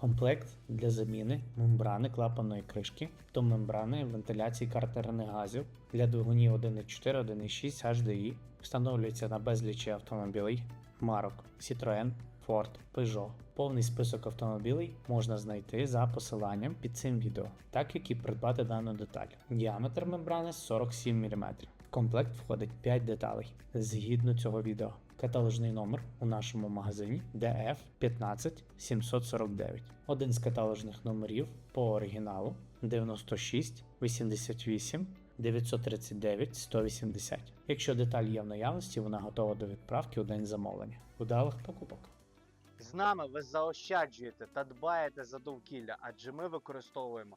Комплект для заміни мембрани клапаної кришки до мембрани вентиляції картерних газів для двигунів 1.4, 1.6 HDI встановлюється на безлічі автомобілей марок Citroën, Ford, Peugeot. Повний список автомобілей можна знайти за посиланням під цим відео, так як і придбати дану деталь. Діаметр мембрани 47 мм. Комплект входить 5 деталей згідно цього відео. Каталожний номер у нашому магазині DF 15749. Один з каталожних номерів по оригіналу 96 88 939 180. Якщо деталь є в наявності, вона готова до відправки у день замовлення. Удалих покупок! З нами ви заощаджуєте та дбаєте за довкілля, адже ми використовуємо